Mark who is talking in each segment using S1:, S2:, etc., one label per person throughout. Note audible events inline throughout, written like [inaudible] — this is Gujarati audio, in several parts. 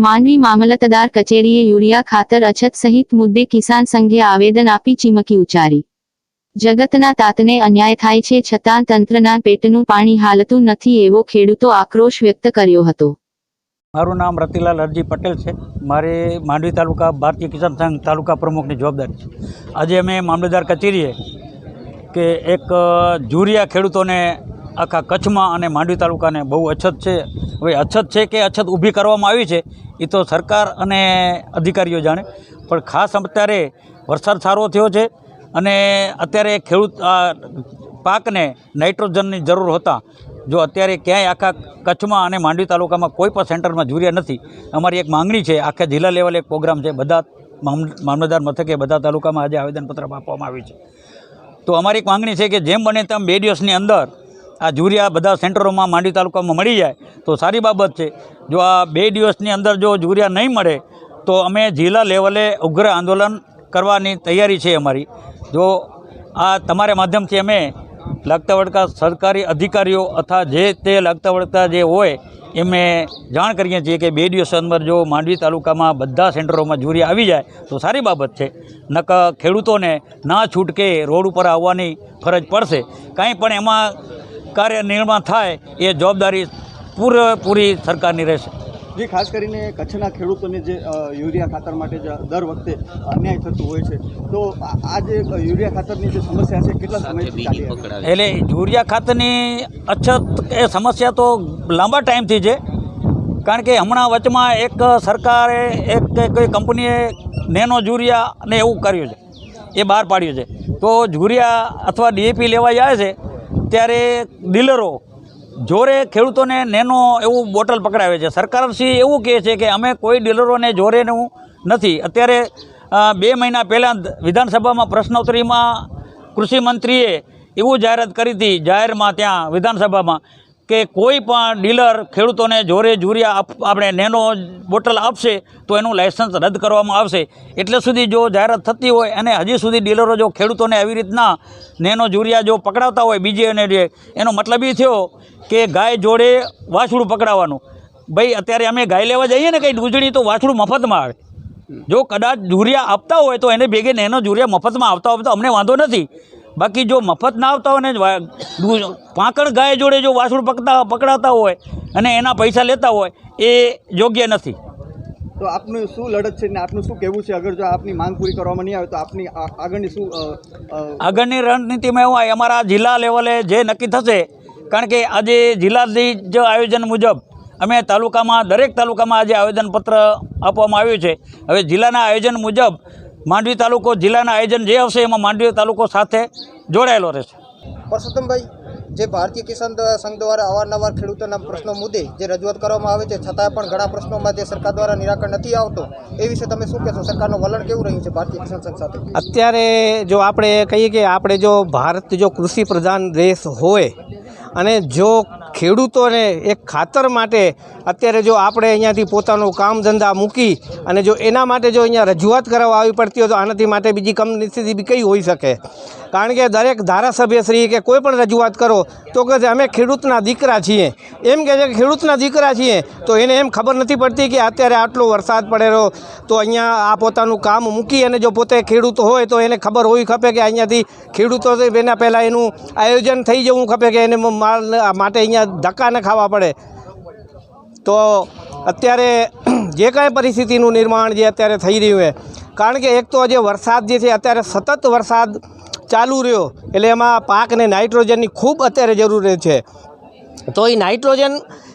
S1: માંડવી મામલતદાર કચેરીએ યુરિયા ખાતર અછત સહિત મુદ્દે કિસાન સંઘે આવેદન આપી ચીમકી ઉચ્ચારી. જગતના તાતને અન્યાય થાય છે છતાં તંત્રના પેટનું પાણી હાલતું નથી એવો ખેડૂતો આક્રોશ વ્યક્ત કર્યો હતો.
S2: મારું નામ રતિલાલ અરજી પટેલ છે. મારે માંડવી તાલુકા ભારતીય કિસાન સંઘ તાલુકા પ્રમુખની જવાબદારી છે. આજે અમે મામલતદાર કચેરીએ કે એક જુરિયા ખેડૂતોને આખા કચ્છમાં અને માંડવી તાલુકાને બહુ અછત છે. હવે અછત છે કે અછત ઊભી કરવામાં આવી છે એ તો સરકાર અને અધિકારીઓ જાણે. પણ ખાસ અત્યારે વરસાદ સારો થયો છે અને અત્યારે ખેડૂત પાકને નાઇટ્રોજનની જરૂર હતા. જો અત્યારે ક્યાંય આખા કચ્છમાં અને માંડવી તાલુકામાં કોઈ પણ સેન્ટરમાં જુરિયા નથી, અમારી એક માંગણી છે, આખા જિલ્લા લેવલે એક પ્રોગ્રામ છે, બધા મામ- મામલતદાર મથકે બધા તાલુકામાં આજે આવેદનપત્ર આપવામાં આવ્યું છે. તો અમારી એક માંગણી છે કે જેમ બને તેમ બે દિવસની અંદર આ જુરિયા બધા સેન્ટરોમાં માંડવી તાલુકામાં મળી જાય, તો સારી બાબત છે. જો આ બે દિવસની અંદર જો જુરિયા નહીં મળે, તો અમે જિલ્લા લેવલે ઉગ્ર આંદોલન કરવાની તૈયારી છે અમારી. જો આ તમારા માધ્યમથી અમે લાગતા વળગતા સરકારી અધિકારીઓ અથવા જે તે લાગતા વળગતા જે હોય, એમને જાણ કરીએ છીએ કે બે દિવસ અંદર જો માંડવી તાલુકામાં બધા સેન્ટરોમાં જુરિયા આવી જાય, તો સારી બાબત છે. નક ખેડૂતોને ના છૂટકે રોડ ઉપર આવવાની ફરજ પડશે. કાંઈ પણ એમાં કાર્ય નિર્માણ થાય એ જવાબદારી પૂરેપૂરી સરકારની રહેશે
S3: જે ખાસ કરીને કચ્છના ખેડૂતોને જે યુરિયા ખાતર માટે જે દર વખતે અન્યાય થતું હોય છે તો આ આ જે યુરિયા ખાતરની જે સમસ્યા છે કેટલા સમયથી ચાલી આવી છે?
S2: એટલે યુરિયા ખાતરની અછત એ સમસ્યા તો લાંબા ટાઈમથી છે કારણ કે હમણાં વચમાં એક સરકારે એક કોઈ કંપનીએ નેનો યુરિયા ને એવું કર્યું છે એ બહાર પાડ્યું છે તો યુરિયા અથવા ડીએપી લેવા જાય છે ત્યારે ડીલરો જોરે ખેડૂતોને નેનો એવું બોટલ પકડાવે છે. સરકારશ્રી એવું કહે છે કે અમે કોઈ ડીલરોને જોરેનું નથી. અત્યારે બે મહિના પહેલાં વિધાનસભામાં પ્રશ્નોત્તરીમાં કૃષિ મંત્રીએ એવું જાહેરાત કરી હતી જાહેરમાં ત્યાં વિધાનસભામાં. કે કોઈ પણ ડીલર ખેડૂતોને જોરે જુરિયા આપ- આપણે નેનો બોટલ આપશે તો એનું લાયસન્સ રદ કરવામાં આવશે. એટલે સુધી જો જાહેરાત થતી હોય અને હજી સુધી ડીલરો જો ખેડૂતોને આવી રીતના નેનો જુરિયા જો પકડાવતા હોય, બીજે અને એનો મતલબ એ થયો કે ગાય જોડે વાછડું પકડાવવાનું ભાઈ, અત્યારે અમે ગાય લેવા જઈએ ને કંઈ દૂધણી તો વાછડું મફતમાં આવે. જો કદાચ જુરિયા આપતા હોય તો એને ભેગે નેનો જુરિયા મફતમાં આવતા હોય તો અમને વાંધો નથી. બાકી જો મફત ના આવતા હોય ને પાંકણ ગાય જોડે જો વાછડું પકતા પકડાતા હોય અને એના પૈસા લેતા હોય એ યોગ્ય નથી.
S3: તો આપનું શું લડત છે ને આપનું શું કહેવું છે? અગર જો આપની માંગ પૂરી કરવામાં નહીં આવે તો આપની આગળની શું
S2: આગળની રણનીતિમાં એવું હોય અમારા જિલ્લા લેવલે જે નક્કી થશે કારણ કે આજે જિલ્લાથી જ આયોજન મુજબ અમે તાલુકામાં દરેક તાલુકામાં આજે આવેદનપત્ર આપવામાં આવ્યું છે. હવે જિલ્લાના આયોજન મુજબ માંડવી તાલુકો જિલ્લાના આયોજન જે આવશે એમાં માંડવી તાલુકો સાથે જોડાયેલો રહેશે.
S4: પરસોત્તમભાઈ જે ભારતીય કિસાન સંઘ દ્વારા અવારનવાર ખેડૂતોના પ્રશ્નો મુદ્દે જે રજૂઆત કરવામાં આવે છે છતાં પણ ઘણા પ્રશ્નોમાં જે સરકાર દ્વારા નિરાકરણ નથી આવતો એ વિશે તમે શું કહેશો? સરકારનું વલણ કેવું રહ્યું છે ભારતીય કિસાન સંઘ સાથે?
S5: અત્યારે જો આપણે કહીએ કે આપણે જો ભારત જો કૃષિ પ્રધાન દેશ હોય અને જો ખેડૂતોને એક ખાતર માટે અત્યારે જો આપણે અહીંયાથી પોતાનું કામ ધંધા મૂકી અને જો એના માટે જો અહીંયા રજૂઆત કરવા આવી પડતી હોય તો આનાથી માટે બીજી કમની બી કઈ હોઈ શકે? કારણ કે દરેક ધારાસભ્યશ્રી કે કોઈ પણ રજૂઆત કરો તો કે અમે ખેડૂતના દીકરા છીએ. એમ કહે છે કે, ખેડૂતના દીકરા છીએ. તો એને એમ ખબર નથી પડતી કે અત્યારે આટલો વરસાદ પડેલો તો અહીંયા આ પોતાનું કામ મૂકી અને જો પોતે ખેડૂત હોય તો એને ખબર હોવી ખપે કે અહીંયાથી ખેડૂતો એના પહેલાં એનું આયોજન થઈ જવું ખપે કે એને માલ માટે અહીંયા ધક્કા ન ખાવા પડે. તો અત્યારે જે કાંઈ પરિસ્થિતિનું નિર્માણ જે અત્યારે થઈ રહ્યું છે, કારણ કે એક તો જે વરસાદ જે છે, અત્યારે સતત વરસાદ ચાલુ રહ્યો, એટલે એમાં પાકને નાઇટ્રોજનની ખૂબ અત્યારે જરૂર છે. તો એ નાઇટ્રોજન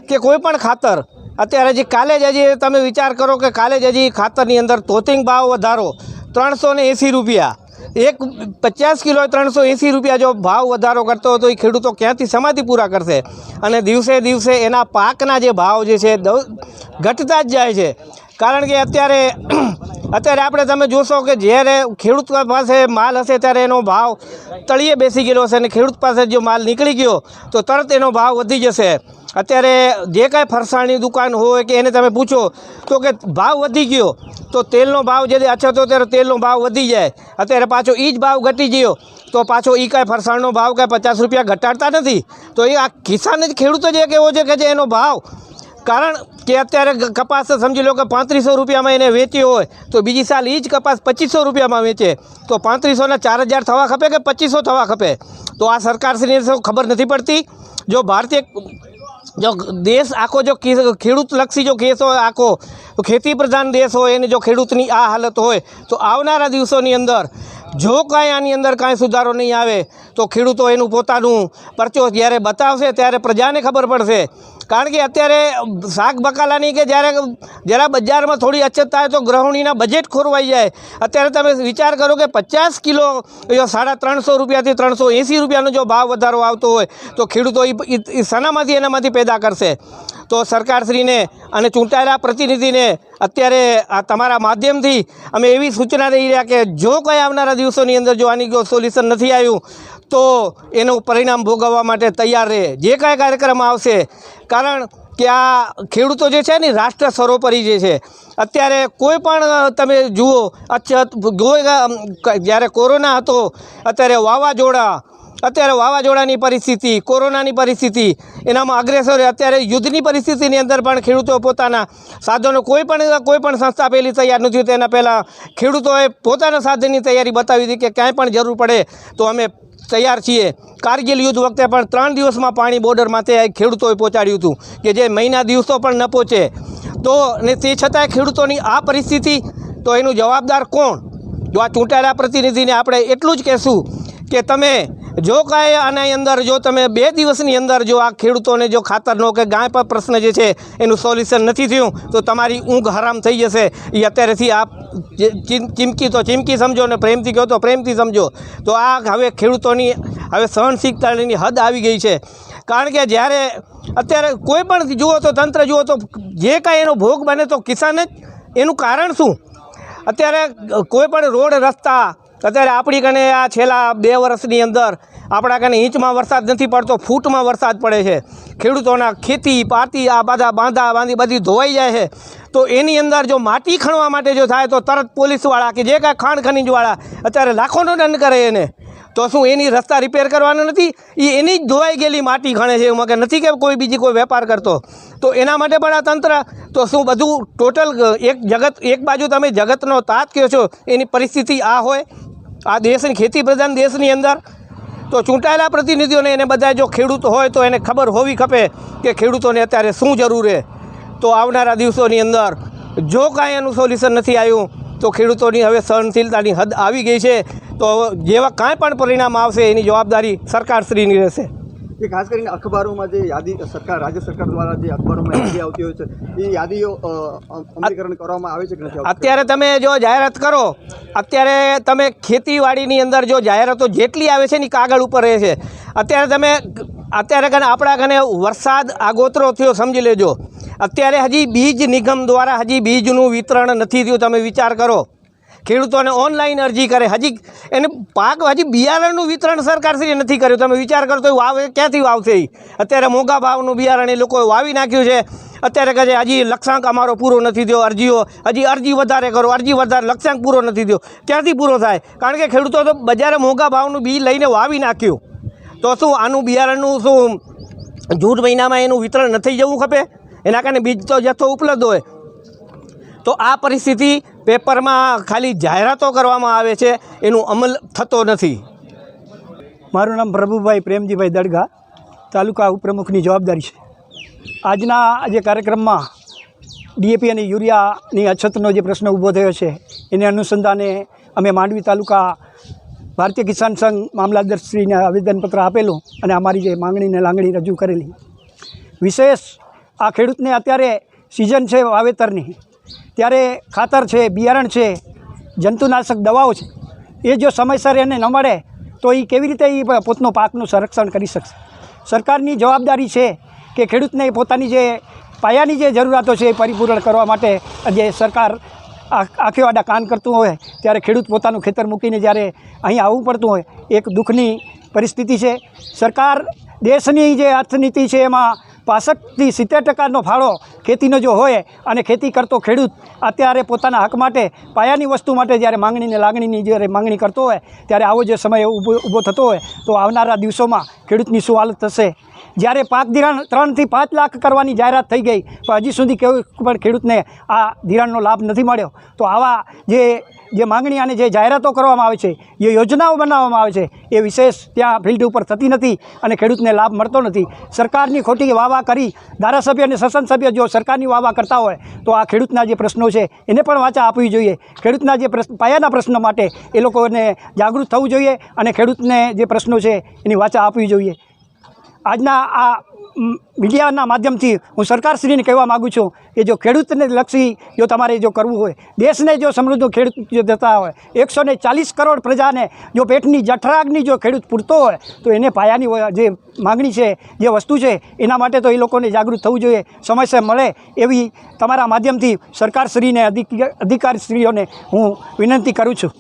S5: કે કોઈ પણ ખાતર, અત્યારે જે કાલે જ હજી તમે વિચાર કરો કે કાલે જ હજી ખાતરની અંદર તોતિંગ ભાવ વધારો, ત્રણસો એંસી રૂપિયા. એક પચાસ કિલો ત્રણસો એંસી રૂપિયા જો ભાવ વધારો કરતો હતો એ ખેડૂતો ક્યાંથી સમાધિ પૂરા કરશે? અને દિવસે દિવસે એના પાકના જે ભાવ જે છે ઘટતા જ જાય છે. કારણ કે અત્યારે [clears throat] અત્યારે આપણે તમે જોશો કે જ્યારે ખેડૂત પાસે માલ હશે ત્યારે એનો ભાવ તળિયે બેસી ગયેલો હશે અને ખેડૂત પાસે જો માલ નીકળી ગયો, તો તરત એનો ભાવ વધી જશે. અત્યારે જે કાંઈ ફરસાણની દુકાન હોય કે એને તમે પૂછો, તો કે ભાવ વધી ગયો, તો તેલનો ભાવ જે અછતો ત્યારે તેલનો ભાવ વધી જાય. અત્યારે પાછો એ જ ભાવ ઘટી ગયો, તો પાછો એ કાંઈ ફરસાણનો ભાવ કાંઈ પચાસ રૂપિયા ઘટાડતા નથી. તો એ આ કિસાન જ ખેડૂતો જ એક એવો છે કે જે એનો ભાવ, કારણ કે અત્યારે કપાસ સમજી લો કે પાંત્રીસો રૂપિયામાં એને વેચ્યો હોય, તો બીજી સાલ એ જ કપાસ પચીસો રૂપિયામાં વેચે. તો પાંત્રીસોના ચાર હજાર થવા ખપે કે પચીસો થવા ખપે? તો આ સરકારશ્રીને ખબર નથી પડતી. જો ભારતીય જો દેશ આખો જો ખેડૂતલક્ષી જો કેસ હોય આખો ખેતી પ્રધાન દેશ હોય, એને જો ખેડૂતની આ હાલત હોય, તો આવનારા દિવસોની અંદર જો કાંઈ આની અંદર કાંઈ સુધારો નહીં આવે, તો ખેડૂતો એનું પોતાનું પરચો જ્યારે બતાવશે, ત્યારે પ્રજાને ખબર પડશે કારણ કે અત્યારે શાક બકાલાની કે જ્યારે જરા બજારમાં થોડી અછત થાય તો ગ્રહણીના બજેટ ખોરવાઈ જાય. અત્યારે તમે વિચાર કરો કે પચાસ કિલો સાડા ત્રણસો રૂપિયાથી ત્રણસો એંસી રૂપિયાનો જો ભાવ વધારો આવતો હોય, તો ખેડૂતો એ શાનામાંથી એનામાંથી પેદા કરશે. તો સરકારશ્રીને અને ચૂંટાયેલા પ્રતિનિધિને અત્યારે આ તમારા માધ્યમથી અમે એવી સૂચના દઈ રહ્યા કે જો કંઈ આવનારા દિવસોની અંદર જો આની સોલ્યુશન નથી આવ્યું તો એનું પરિણામ ભોગવવા માટે તૈયાર રહે. જે કાંઈ કાર્યક્રમ આવશે, કારણ કે આ ખેડૂતો જે છે ને, રાષ્ટ્ર સર્વોપરી જે છે, અત્યારે કોઈ પણ તમે જુઓ અછત જ્યારે કોરોના હતો, અત્યારે વાવાઝોડા, અત્યારે વાવાઝોડાની પરિસ્થિતિ, કોરોનાની પરિસ્થિતિ, એનામાં અગ્રેસર અત્યારે યુદ્ધની પરિસ્થિતિની અંદર પણ ખેડૂતો પોતાના સાધનો, કોઈ પણ કોઈ પણ સંસ્થા પહેલી તૈયાર નથી તેના પહેલાં ખેડૂતોએ પોતાના સાધનની તૈયારી બતાવી હતી કે ક્યાંય પણ જરૂર પડે, તો અમે તૈયાર છીએ. કારગિલ યુદ્ધ વખતે પણ ત્રણ દિવસમાં પાણી બોર્ડર માથે ખેડૂતોએ પહોંચાડ્યું હતું, કે જે મહિના દિવસો પણ ન પહોંચે તો ને તે છતાંય ખેડૂતોની આ પરિસ્થિતિ, તો એનું જવાબદાર કોણ? જો આ ચૂંટાયેલા પ્રતિનિધિને આપણે એટલું જ કહેશું કે તમે જો કાંઈ આની અંદર, જો તમે બે દિવસની અંદર જો આ ખેડૂતોને જો ખાતરનો કે ગાય પર પ્રશ્ન જે છે એનું સોલ્યુશન નથી થયું, તો તમારી ઊંઘ હરામ થઈ જશે. એ અત્યારેથી જે ચીમકી તો ચીમકી સમજો ને પ્રેમથી કહો તો પ્રેમથી સમજો. તો આ હવે ખેડૂતોની હવે સહનશીલતાની હદ આવી ગઈ છે. કારણ કે જ્યારે અત્યારે કોઈ પણ જુઓ તો તંત્ર જુઓ તો જે કાંઈ એનો ભોગ બને તો કિસાન જ. એનું કારણ શું? અત્યારે કોઈ પણ રોડ રસ્તા અત્યારે આપણી કને આ છેલ્લા બે વર્ષની અંદર આપણા કને ઇંચમાં વરસાદ નથી પડતો, ફૂટમાં વરસાદ પડે છે. ખેડૂતોના ખેતી, પાતી, આ બધા બાંધા, બાંધી બધી ધોવાઈ જાય છે. તો એની અંદર જો માટી ખણવા માટે જો થાય તો તરત પોલીસવાળા કે જે કાંઈ ખાણ ખનીજવાળા અત્યારે લાખોનો દંડ કરે એને. તો શું એની રસ્તા રિપેર કરવાનો નથી? એ એની જ ધોવાઈ ગયેલી માટી ખણે છે એમાં કે નથી કે કોઈ બીજી કોઈ વેપાર કરતો. તો એના માટે પણ આ તંત્ર, તો શું બધું ટોટલ એક જગત, એક બાજુ તમે જગતનો તાત કહો છો, એની પરિસ્થિતિ આ હોય. આ દેશની ખેતી પ્રધાન દેશની અંદર તો ચૂંટાયેલા પ્રતિનિધિઓને એને બધા જો ખેડૂત હોય તો એને ખબર હોવી ખપે કે ખેડૂતોને અત્યારે શું જરૂર છે તો આવનારા દિવસોની અંદર જો કાંઈ એનું સોલ્યુશન નથી આવ્યું, તો ખેડૂતોની હવે સહનશીલતાની હદ આવી ગઈ છે. તો જેવા કાંઈ પણ પરિણામ આવશે, એની જવાબદારી સરકારશ્રીની રહેશે.
S3: એ ખાસ કરીને અખબારોમાં જે યાદી સરકાર રાજ્ય સરકાર દ્વારા જે અખબારોમાં યાદી [coughs] આવતી હોય છે એ યાદીઓ અમલીકરણ કરવામાં આવે છે કે નથી
S5: અત્યારે તમે જો જાહેરાત કરો અત્યારે તમે ખેતીવાડીની અંદર જો જાહેરાતો જેટલી આવે છે એની કાગળ ઉપર રહે છે. અત્યારે તમે અત્યારે કને આપણા કને વરસાદ આગોતરો થયો સમજી લેજો. અત્યારે હજી બીજ નિગમ દ્વારા હજી બીજનું વિતરણ નથી થયું તમે વિચાર કરો. ખેડૂતોને ઓનલાઈન અરજી કરે. હજી એને પાક હજી બિયારણનું વિતરણ સરકારશ્રીએ નથી કર્યું. તમે વિચાર કરો તો એ વાવે ક્યાંથી વાવશે? અત્યારે મોંઘા ભાવનું બિયારણ એ લોકોએ વાવી નાખ્યું છે. અત્યારે કહે છે, હજી લક્ષ્યાંક અમારો પૂરો નથી થયો અરજીઓ. હજી અરજી વધારે કરો. અરજી વધારે લક્ષ્યાંક પૂરો નથી થયો. ક્યાંથી પૂરો થાય? કારણ કે ખેડૂતો તો બજારે મોંઘા ભાવનું બી લઈને વાવી નાખ્યું. તો શું આનું બિયારણનું શું જૂન મહિનામાં એનું વિતરણ નથી જવું ખપે? એના કારણે બીજ તો જથ્થો ઉપલબ્ધ હોય. તો આ પરિસ્થિતિ પેપરમાં ખાલી જાહેરાતો કરવામાં આવે છે, એનું અમલ થતો નથી.
S6: મારું નામ પ્રભુભાઈ પ્રેમજીભાઈ દડગા, તાલુકા ઉપપ્રમુખની જવાબદારી છે. આજના જે કાર્યક્રમમાં ડીએપી અને યુરિયાની અછતનો જે પ્રશ્ન ઊભો થયો છે, એને અનુસંધાને અમે માંડવી તાલુકા ભારતીય કિસાન સંઘ મામલતદારશ્રીને આવેદનપત્ર આપેલું અને અમારી જે માંગણીને લાંગણી રજૂ કરેલી. વિશેષ આ ખેડૂતને અત્યારે સિઝન છે વાવેતરની. ત્યારે ખાતર છે, બિયારણ છે, જંતુનાશક દવાઓ છે, એ જો સમયસર એને ન મળે, તો એ કેવી રીતે એ પોતનો પાકનું સંરક્ષણ કરી શકશે? સરકારની જવાબદારી છે કે ખેડૂતને પોતાની જે પાયાની જે જરૂરિયાતો છે એ પરિપૂર્ણ કરવા માટે જે સરકાર આંખે આડા કાન કરતું હોય, ત્યારે ખેડૂત પોતાનું ખેતર મૂકીને જ્યારે અહીં આવવું પડતું હોય, એક દુઃખની પરિસ્થિતિ છે. સરકાર દેશની જે અર્થનીતિ છે એમાં પાસઠથી સિત્તેર ટકાનો ફાળો ખેતીનો જો હોય અને ખેતી કરતો ખેડૂત અત્યારે પોતાના હક માટે, પાયાની વસ્તુ માટે જ્યારે માંગણીને લાગણીની જ્યારે માંગણી કરતો હોય, ત્યારે આવો જે સમય ઊભો ઊભો થતો હોય, તો આવનારા દિવસોમાં ખેડૂતની શું હાલત થશે? જ્યારે પાક ધિરાણ ત્રણથી પાંચ લાખ કરવાની જાહેરાત થઈ ગઈ, પણ હજી સુધી કોઈ પણ ખેડૂતને આ ધિરાણનો લાભ નથી મળ્યો. તો આવા જે જે માંગણી અને જે જાહેરાતો કરવામાં આવે છે, જે યોજનાઓ બનાવવામાં આવે છે, એ વિશેષ ત્યાં ફિલ્ડ ઉપર થતી નથી અને ખેડૂતને લાભ મળતો નથી. સરકારની ખોટી વાવા કરી ધારાસભ્ય અને સંસદ સભ્ય જો સરકારની વાવા કરતા હોય, તો આ ખેડૂતના જે પ્રશ્નો છે, એને પણ વાંચા આપવી જોઈએ. ખેડૂતના જે પ્રશ્ન, પાયાના પ્રશ્નો માટે એ લોકોને જાગૃત થવું જોઈએ અને ખેડૂતને જે પ્રશ્નો છે, એની વાંચા આપવી જોઈએ. આજના આ મીડિયાના માધ્યમથી હું સરકારશ્રીને કહેવા માગું છું કે જો ખેડૂતને લક્ષી જો તમારે જો કરવું હોય, દેશને જો સમૃદ્ધ ખેડૂત જો દેતા હોય, એકસો ચાલીસ કરોડ પ્રજાને જો પેટની જઠરાગની જો ખેડૂત પૂરતો હોય, તો એને પાયાની જે માગણી છે, જે વસ્તુ છે, એના માટે તો એ લોકોને જાગૃત થવું જોઈએ, સમયસર મળે એવી તમારા માધ્યમથી સરકારશ્રીને અધિક, અધિકારીશ્રીઓને હું વિનંતી કરું છું.